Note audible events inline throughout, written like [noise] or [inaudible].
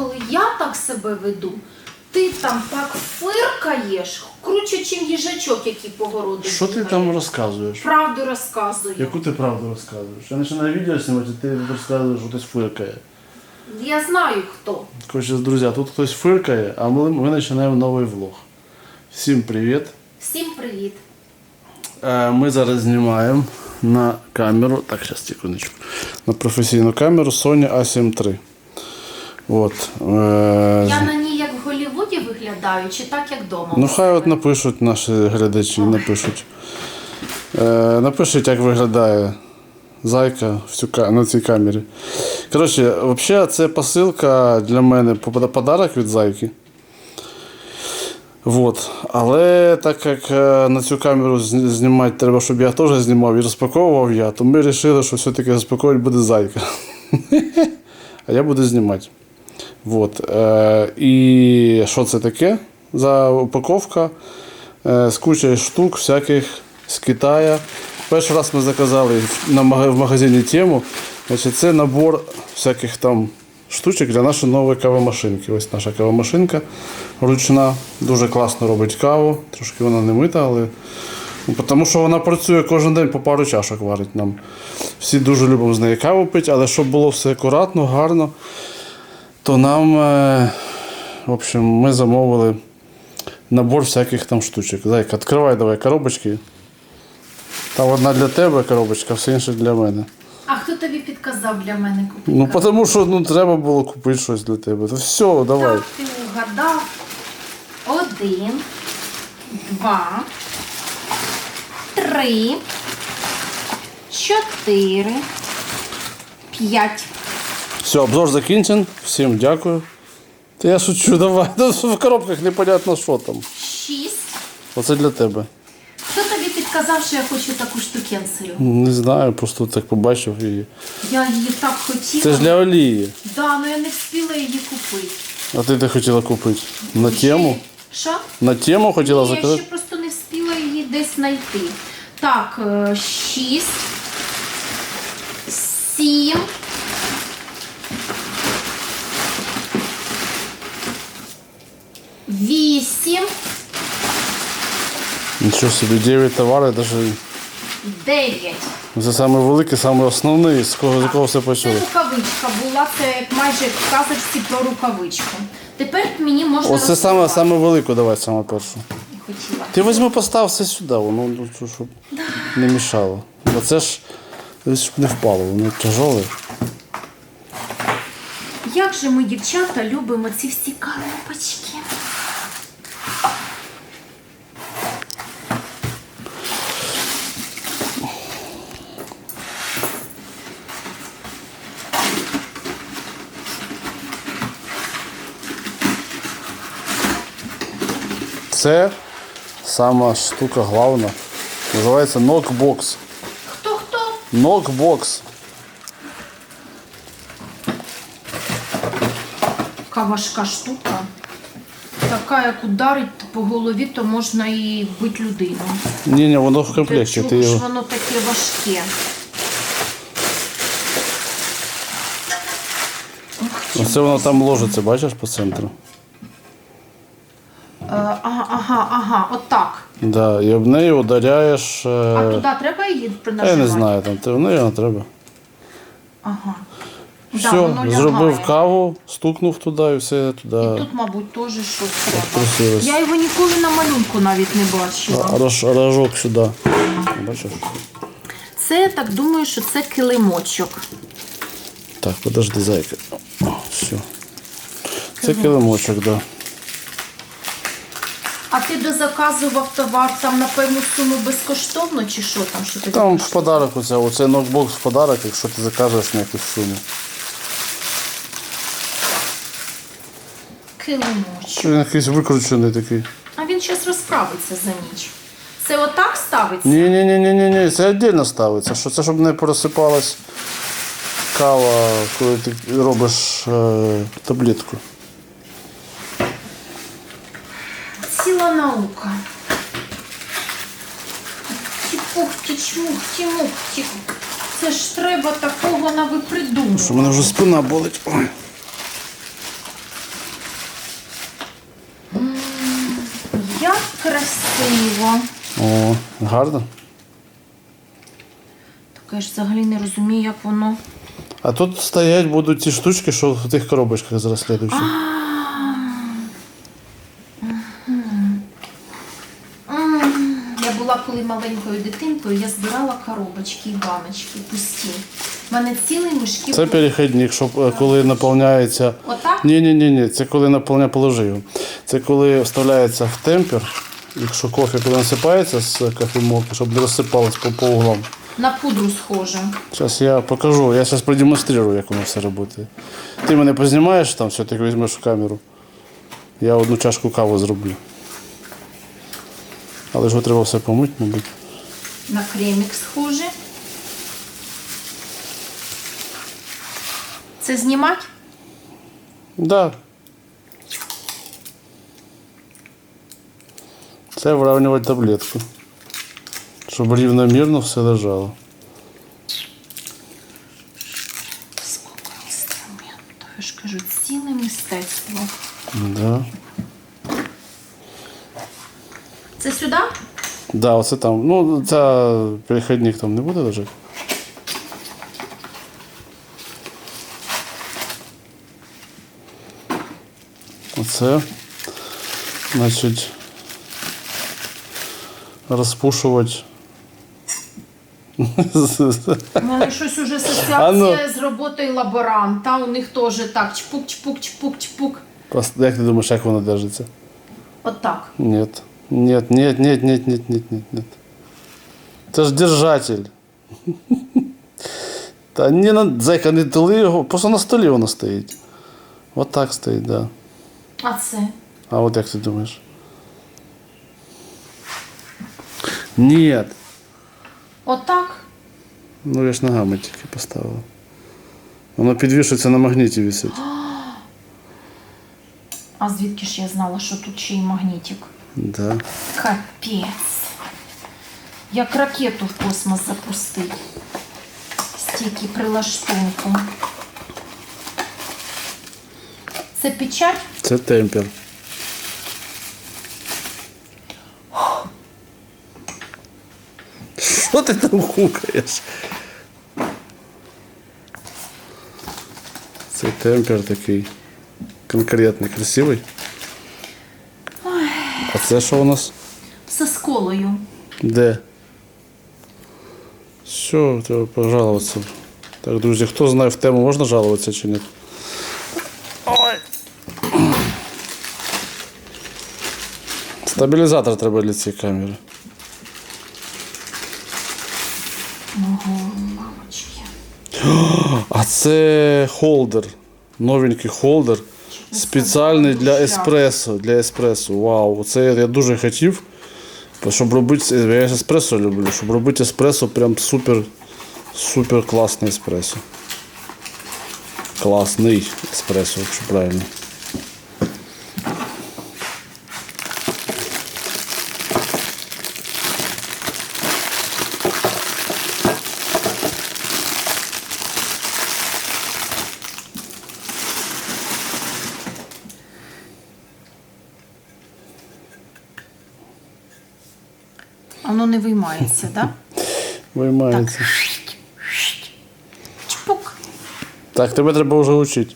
коли я так себе веду, ти там так фиркаєш, круче, чим їжачок, який по городу. Що ти бігає. там розказуєш? Правду розказую. Яку ти правду розказуєш? Я починаю відео знімати, ти розказуєш, що хтось фиркає. Я знаю хто. Коротше, друзі, тут хтось фиркає, а ми, ми починаємо новий влог. Всім привіт. Всім привіт. Е, Ми зараз знімаємо на камеру. Так, зараз секундочку. На професійну камеру Sony A7 III. От. Е, Я на ній як в Голлівуді виглядаю, чи так, як вдома? Ну, хай от напишуть наші глядачі, напишуть. Е, напишіть, як виглядає зайка в цю, на цій камері. Коротше, взагалі, це посилка для мене подарок від зайки. Вот. Але так як е, на цю камеру знімати треба, щоб я теж знімав і розпаковував я, то ми вирішили, що все-таки розпаковувати буде зайка. [laughs] А я буду знімати. Вот. Е, і що це таке за упаковка? Е, з кучою штук всяких з Китаю. Перший раз ми заказали в магазині тему. Значить, це набор всяких там штучок для нашої нової кавомашинки. Ось наша кавомашинка ручна, дуже класно робить каву. Трошки вона не мита, але. Ну, Тому що вона працює кожен день по пару чашок варить нам. Всі дуже любимо з неї каву пити, але щоб було все акуратно, гарно, то нам, е, в общем, ми замовили набор всяких там штучок. Зайка, відкривай давай коробочки. Там одна для тебе коробочка, все інше для мене. А хто тобі підказав для мене купити? Ну, тому що ну, треба було купити щось для тебе. То все, давай. Так, ти угадав. Один, два, три, чотири, п'ять. Все, обзор закінчен. Всім дякую. Та я шучу, [laughs] давай. Ну, В коробках непонятно, що там. Шість. Оце для тебе. Хто тобі підказав, що я хочу таку штукенцію? Не знаю, просто так побачив її. Я її так хотіла. Це ж для олії. Да, але я не встигла її купити. А ти де хотіла купити? На тему? Що? На тему хотіла Ні, я ще просто не встигла її десь знайти. Так, е, шість, сім. Нічого собі, 9 товарів, навіть дев'ять. це саме великий, саме основний, з кого, з кого все Це рукавичка була, це майже в казочці про рукавичку. Тепер мені можна Оце саме, розкривати. саме велику, давай саме першу. Хотіла. Ти візьми, постав все сюди, воно ну, що- щоб не мішало. Бо це ж щоб не впало, воно тяжеле. Як же ми, дівчата, любимо ці всі коробочки. Це сама штука головна. Називається нокбокс. Хто хто? Нокбокс. Така важка штука. Така, як ударить по голові, то можна і вбити людину. Ні, ні, воно в комплекті. Ти ж його... воно таке важке? Оце воно там ложиться, бачиш по центру. Е, ага, ага, ага, отак. Да, і об неї ударяєш. е, А туди треба її Я не знаю, там в неї не треба. Ага. Да, Все, воно зробив лягає. каву, стукнув туди і все туди. І тут, мабуть, теж щось треба. Я його ніколи на малюнку навіть не бачила. Рож, рожок сюди. Бачиш? Це я так думаю, що це килимочок. Так, подожди, зайка. О, все. Це килимочок, так. Да. А ти дозаказував товар там на певну суму безкоштовно, чи що там? Що ти Там в подарок оце, оце ноутбокс в подарок, якщо ти заказуєш на якусь суму. Килимочок. Він якийсь викручений такий. А він зараз розправиться за ніч. Це отак ставиться? Ні, ні, ні, ні, ні, ні, це віддільно ставиться. Що це щоб не просипалась кава, коли ти робиш е, таблетку. наука. Чмухті, мухті. Це ж треба такого навипридумувати. Що в мене вже спина болить. Ой. Як красиво. О, гарно. Так я ж взагалі не розумію, як воно. А тут стоять будуть ці штучки, що в тих коробочках зараз слідуючих. Маленькою я збирала коробочки і баночки пусті. У мене цілий мішки. Це перехідник, щоб е, коли наповняється. Отак? Ні, ні, ні, ні. Це коли наповня положи його. Це коли вставляється в темпер, якщо кофе коли насипається з кофемолки, щоб не розсипалось по, по углам. На пудру схоже. Зараз я покажу, я зараз продемонструю, як воно все працює. Ти мене познімаєш там, все-таки візьмеш в камеру. Я одну чашку кави зроблю. Але ж його треба все помити, мабуть. На кремік схоже. Це знімати? Да. Це вирівнювати таблетку. Щоб рівномірно все лежало. Сколько інструментів. Я ж кажу, ціле мистецтво. Да. Це сюди? Да, оце там. Ну, ця перехідник там не буде лежати. Оце. Значить. Розпушувати. У мене щось уже асоціація ну. з роботою лаборанта. У них теж так чпук, чпук, чпук, чпук. Як ти думаєш, як воно держиться? Отак. Нет. Нет, нет, нет, нет, нет, нет, нет, нет. Це ж держатель. [laughs] Та не на зайка не тули його, просто на столі воно стоїть. От так стоїть, да. А це? А от як ти думаєш? Нет. Отак. Ну я ж ногами тільки поставила. Воно підвішується на магніті висить. [gasps] А звідки ж я знала, що тут ще й магнітик? Да. Капець. Як ракету в космос запустить. Стільки прилаштунку. Це печать? Це темпер. Що ти там хукаєш? Це темпер такий конкретний, красивий. А це що у нас? З сколою. Де? Все, треба пожалуватися. Так, друзі, хто знає в тему, можна жалуватися чи ні? Стабілізатор треба для цієї камери. Мамочки. А це холдер. Новенький холдер. Спеціальний для еспресо. Для еспресо. Вау, це я дуже хотів. Щоб робити, я ж еспресо люблю, щоб робити еспресо прям супер, супер класний еспресо. Класний еспресо, якщо правильно. Воно не виймається, [laughs] так? Да? Виймається. Чпук. Так, тебе треба вже вчити.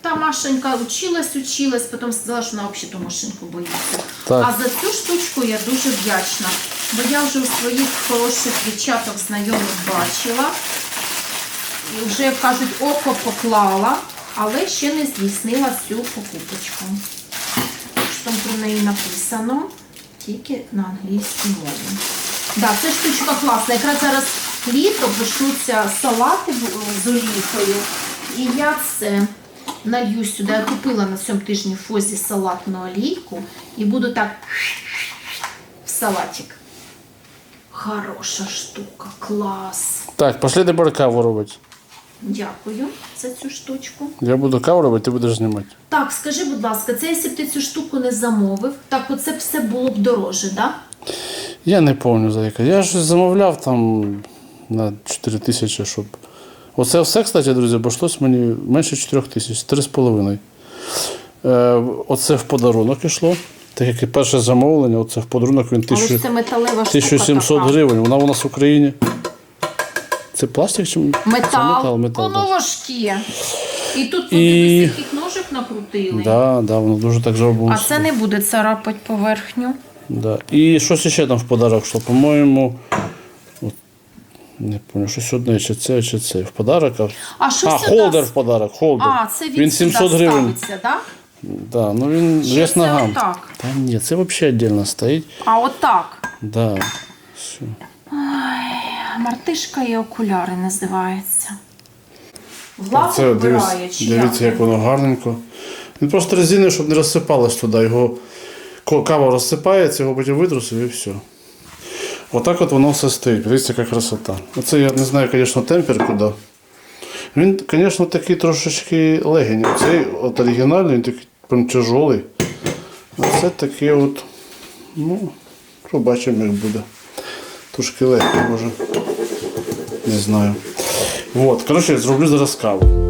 Та Машенька училась, училась, потім сказала, що вона взагалі ту машинку боїться. Так. А за цю штучку я дуже вдячна. Бо я вже у своїх хороших дівчаток знайомих бачила. І вже, як кажуть, око поклала, але ще не здійснила цю покупочку. Що там про неї написано, тільки на англійській мові. Да, це штучка класна. Якраз зараз літо почнуться салати з олійкою. І я це налью сюди. Я купила на цьому тижні в фозі салатну олійку і буду так в салатик. Хороша штука, клас. Так, пошли тепер каву робити. Дякую за цю штучку. Я буду каву робити, ти будеш знімати. Так, скажи, будь ласка, це якщо б ти цю штуку не замовив, так оце б все було б дороже, так? Я не пам'ятаю, зайка. Я ж замовляв там на 4 тисячі, щоб. Оце все, кстати, друзі, обійшлось мені менше 4 тисяч, 3,5. Е, оце в подарунок ішло. Так як і перше замовлення, оце в подарунок він Але 1000, ж це металева штука 1700 така. гривень. Вона у нас в Україні. Це пластик чи Метал, Це метал, метал. воно да. важке. І тут І- яких ножик накрутили. Да, да, воно дуже так зроблено. А це не буде царапати поверхню. Да. І щось ще там в подарок йшло, по-моєму. От, не пам'ятаю, щось одне, чи це, чи це. В подарок. А, А що а це холдер в подарок. Холдер. А, це він, 700 сюди гривень. ставиться, так? Да, ну він Чи це ногам. отак? Та ні, це взагалі віддільно стоїть. А отак. Да. Все. Мартишка і окуляри називається. Влад Це вбирає, чи дивіться, як? воно гарненько. Він просто резиною, щоб не розсипалось туди. Його кава розсипається, його потім витрусив і все. Отак от воно все стоїть. Дивіться, яка красота. Оце я не знаю, звісно, темпер куди. Він, звісно, такий трошечки легень. Цей от оригінальний, він такий прям тяжолий. А це такий от, ну, побачимо, як буде. Трошки легкий, може. Не знаю. Вот. коротше, зроблю зараз каву.